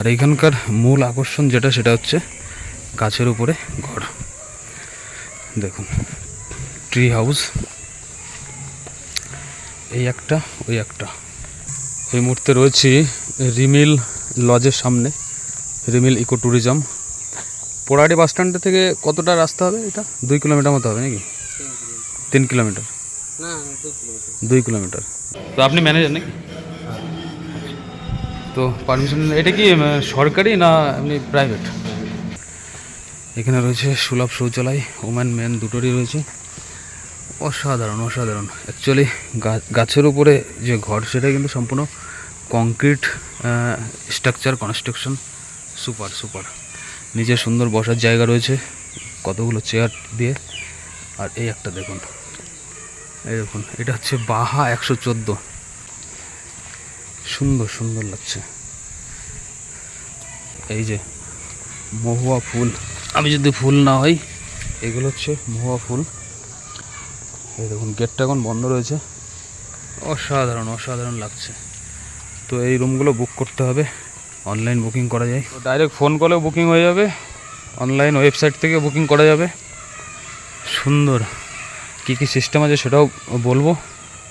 আর এখানকার মূল আকর্ষণ যেটা সেটা হচ্ছে গাছের উপরে ঘর। দেখুন ট্রি হাউস এই একটা ওই একটা। এই মুহূর্তে রয়েছি রিমিল লজের সামনে Rimil eco tourism Porahati bus stand থেকে কতটা রাস্তা হবে এটা? দুই কিলোমিটার মতো হবে নাকি? তিন কিলোমিটার। না কিলোমিটার। দুই কিলোমিটার। তো আপনি ম্যানেজার নাকি? তো পারমিশন এটা কি সরকারি না এমনি প্রাইভেট এখানে রয়েছে সুলভ শৌচালয় ওম্যান মেন দুটোরই রয়েছে। অসাধারণ অসাধারণ। অ্যাকচুয়ালি গাছের উপরে যে ঘর, সেটা কিন্তু সম্পূর্ণ concrete structure construction super super নিচে সুন্দর বসার জায়গা রয়েছে, কতগুলো চেয়ার দিয়ে। আর এই একটা দেখুন। এই দেখুন, এটা হচ্ছে বাহা একশো চোদ্দ। সুন্দর সুন্দর লাগছে। এই যে মহুয়া ফুল। আমি যদি ফুল না হই, এগুলো হচ্ছে মহুয়া ফুল। এই দেখুন, গেটটা এখন বন্ধ রয়েছে। অসাধারণ অসাধারণ লাগছে। তো এই রুমগুলো বুক করতে হবে। অনলাইন বুকিং করা যায়। ডাইরেক্ট ফোন কলেও বুকিং হয়ে যাবে। অনলাইন ওয়েবসাইট থেকে বুকিং করা যাবে। সুন্দর। কী কী সিস্টেম আছে সেটাও বলব।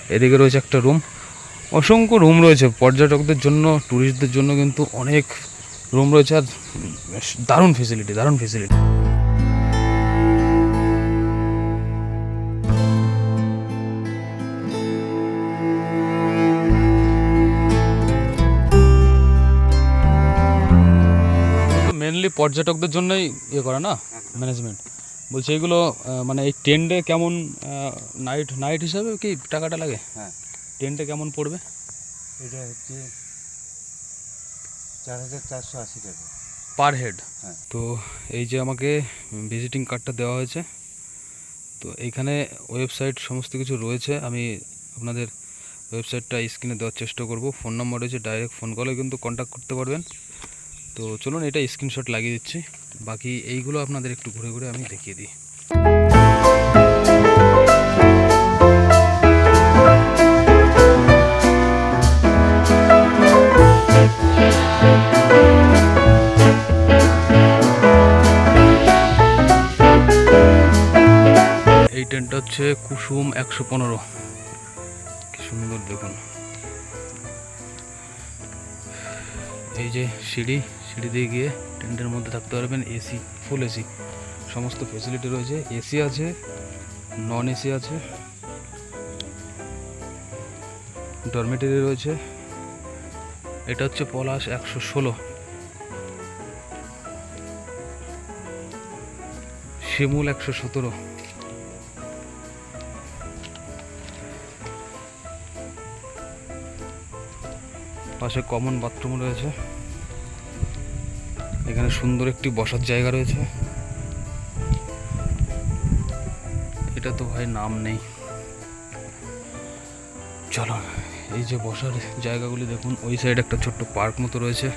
এদিকে রয়েছে একটা রুম অসংখ্য রুম রয়েছে। পর্যটকদের জন্য ট্যুরিস্টদের জন্য কিন্তু অনেক রুম রয়েছে আর দারুণ ফেসিলিটি দারুণ ফেসিলিটি মেনলি পর্যটকদের জন্যই ইয়ে করা না? ম্যানেজমেন্ট বলছি এগুলো মানে এই টেন্টে কেমন নাইট নাইট হিসাবে কি টাকাটা লাগে? হ্যাঁ। টেন্টে কেমন পড়বে? এটা হচ্ছে চার হাজার চারশো আশি টাকা। Per head? হ্যাঁ। তো এই যে আমাকে ভিজিটিং কার্ডটা দেওয়া হয়েছে তো এইখানে ওয়েবসাইট সমস্ত কিছু রয়েছে। আমি আপনাদের ওয়েবসাইটটা স্ক্রিনে দেওয়ার চেষ্টা করব। ফোন নাম্বার রয়েছে ডাইরেক্ট ফোন কলে কিন্তু কন্ট্যাক্ট করতে পারবেন। তো চলুন এটা স্ক্রিনশট লাগিয়ে দিচ্ছি। বাকি এইগুলো আপনাদের একটু ঘুরে ঘুরে আমি দেখিয়ে দিই। টেন্টটা হচ্ছে কুসুম একশো পনেরো। কি সুন্দর দেখুন। এই যে সিঁড়ি সিঁড়ি দিয়ে গিয়ে টেন্টের মধ্যে থাকতে পারবেন এসি ফুল এসি সমস্ত ফেসিলিটি রয়েছে। এসি আছে নন এসি আছে ডরমেটারি রয়েছে। এটা হচ্ছে পলাশ একশো ষোলো। শিমুল একশো সতেরো। পাশে কমন বাথরুম রয়েছে। এখানে সুন্দর একটি বসার জায়গা রয়েছে। এটা তো ভাই নাম নেই। চলো, এই যে বসার জায়গাগুলি দেখুন, ওই সাইডে একটা ছোট্ট পার্ক মতো রয়েছে।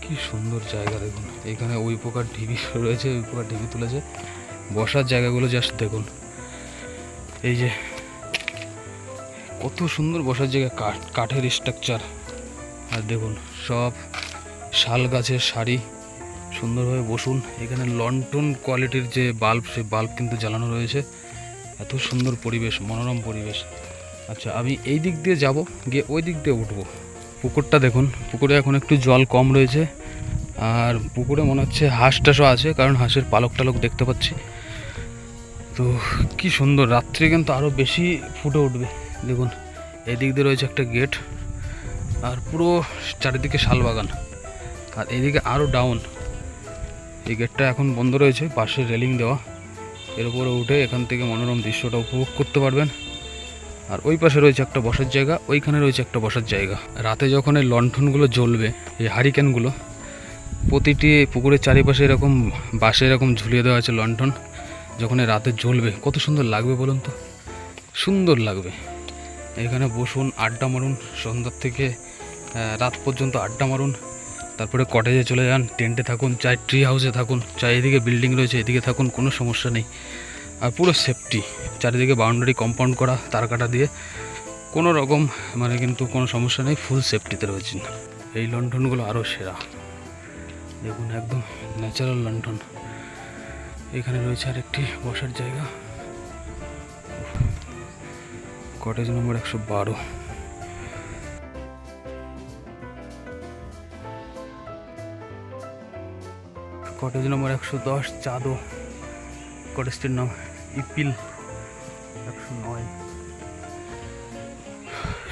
কি সুন্দর জায়গা দেখুন। এখানে ওই প্রকার ঢিবি রয়েছে, ওই প্রকার ঢিবি তুলেছে। বসার জায়গাগুলো জাস্ট দেখুন। এই যে কত সুন্দর বসার জায়গা, কাঠ, কাঠের স্ট্রাকচার আর দেখুন, সব শাল গাছের শাড়ি সুন্দরভাবে বসুন। এখানে লন্ঠন কোয়ালিটির যে বাল্ব সেই বাল্ব কিন্তু জ্বালানো রয়েছে। এত সুন্দর পরিবেশ, মনোরম পরিবেশ। আচ্ছা আমি এই দিক দিয়ে যাব, গিয়ে ওই দিক দিয়ে উঠবো। পুকুরটা দেখুন, পুকুরে এখন একটু জল কম রয়েছে। আর পুকুরে মনে হচ্ছে হাঁস টাসও আছে, কারণ হাঁসের পালক টালক দেখতে পাচ্ছি। তো, কি সুন্দর, রাত্রে কিন্তু আরও বেশি ফুটে উঠবে। দেখুন, এদিক দিয়ে রয়েছে একটা গেট আর পুরো চারিদিকে শালবাগান আর এদিকে আরও ডাউন এই গেটটা এখন বন্ধ রয়েছে, পাশে রেলিং দেওয়া। এর উপরে উঠে এখান থেকে মনোরম দৃশ্যটা উপভোগ করতে পারবেন। আর ওই পাশে রয়েছে একটা বসার জায়গা, ওইখানে রয়েছে একটা বসার জায়গা। রাতে যখন এই লণ্ঠনগুলো জ্বলবে, এই হারিকেনগুলো, প্রতিটি পুকুরের চারিপাশে এরকম বাসে এরকম ঝুলিয়ে দেওয়া আছে লণ্ঠন, যখন রাতে জ্বলবে, কত সুন্দর লাগবে বলুন তো? সুন্দর লাগবে। এখানে বসুন, আড্ডা মারুন, সন্ধ্যার থেকে রাত পর্যন্ত আড্ডা মারুন। তারপরে কটেজে চলে যান টেন্টে থাকুন, চাই ট্রি হাউসে থাকুন, চাই এদিকে বিল্ডিং রয়েছে, এদিকে থাকুন, কোনো সমস্যা নেই। আর পুরো সেফটি চারিদিকে বাউন্ডারি কম্পাউন্ড করা, তার কাটা দিয়ে, কোনো রকম মানে কিন্তু কোনো সমস্যা নেই ফুল সেফটিতে রয়েছেন। এই লণ্ঠনগুলো আরও সেরা। দেখুন একদম ন্যাচারাল লণ্ঠন। এখানে রয়েছে আরেকটি বসার জায়গা। কটেজ নম্বর একশো বারো। কটেজ নম্বর একশো দশ, চাঁদো। কটেজটির নাম ইপিল একশো নয়।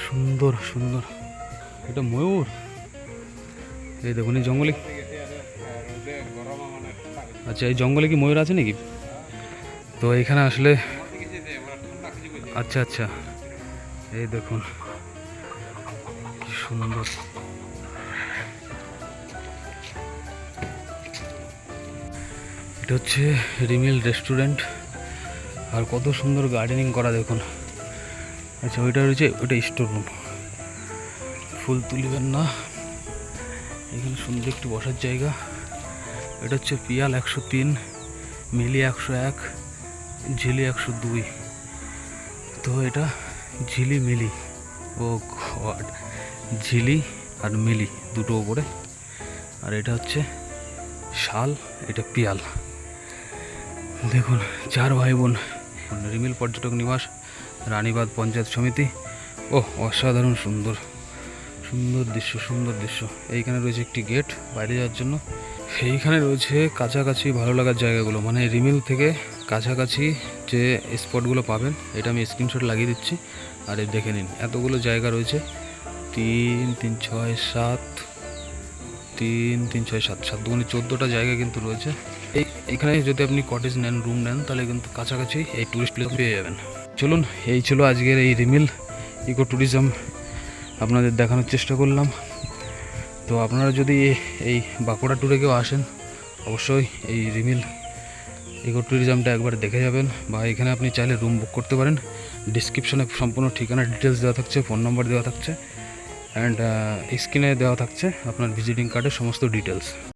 সুন্দর সুন্দর। এটা ময়ূর? এই দেখুন, এই জঙ্গলে আচ্ছা এই জঙ্গলে কি ময়ূর আছে নাকি? তো এখানে আসলে আচ্ছা আচ্ছা। এই দেখুন, কি সুন্দর। এটা হচ্ছে রিমিল রেস্টুরেন্ট। আর কত সুন্দর গার্ডেনিং করা দেখুন। আচ্ছা ওইটা রয়েছে ওইটা স্টোর রুম। ফুল তুলিবেন না। এখানে সুন্দর একটু বসার জায়গা। এটা হচ্ছে পিয়াল একশো তিন, মিলি একশো এক, ঝিলি একশো দুই। তো এটা ঝিলি মিলি। ও গড, ঝিলি আর মিলি, দুটো ওপরে। আর এটা হচ্ছে শাল, এটা পিয়াল। দেখুন, চার ভাই বোন রিমিল পর্যটক নিবাস রানীবাদ পঞ্চায়েত সমিতি। ও অসাধারণ সুন্দর। সুন্দর দৃশ্য সুন্দর দৃশ্য। এইখানে রয়েছে একটি গেট বাইরে যাওয়ার জন্য। এইখানে রয়েছে কাছাকাছি ভালো লাগার জায়গাগুলো মানে রিমিল থেকে কাছাকাছি যে স্পটগুলো পাবেন, এটা আমি স্ক্রিনশট লাগিয়ে দিচ্ছি। আর দেখে নিন, এতগুলো জায়গা রয়েছে। তিন তিন, ছয়, সাত, তিন তিন, ছয়, সাত সাত, দুগুণে চোদ্দোটা জায়গা কিন্তু রয়েছে। এই, এখানে যদি আপনি কটেজ নেন রুম নেন, তাহলে কিন্তু কাছাকাছি এই ট্যুরিস্ট প্লেস পেয়ে যাবেন। চলুন, এই ছিল আজকের এই রিমিল ইকো ট্যুরিজম আপনাদের দেখানোর চেষ্টা করলাম। তো আপনারা যদি এই বাঁকুড়া ট্যুরে কেউ আসেন, অবশ্যই এই রিমিল ইকো ট্যুরিজমটা একবার দেখে যাবেন বা এখানে আপনি চাইলে রুম বুক করতে পারেন। ডিসক্রিপশনে সম্পূর্ণ ঠিকানা ডিটেলস দেওয়া থাকছে ফোন নম্বর দেওয়া থাকছে অ্যান্ড স্ক্রিনে দেওয়া থাকছে আপনার ভিজিটিং কার্ডের সমস্ত ডিটেলস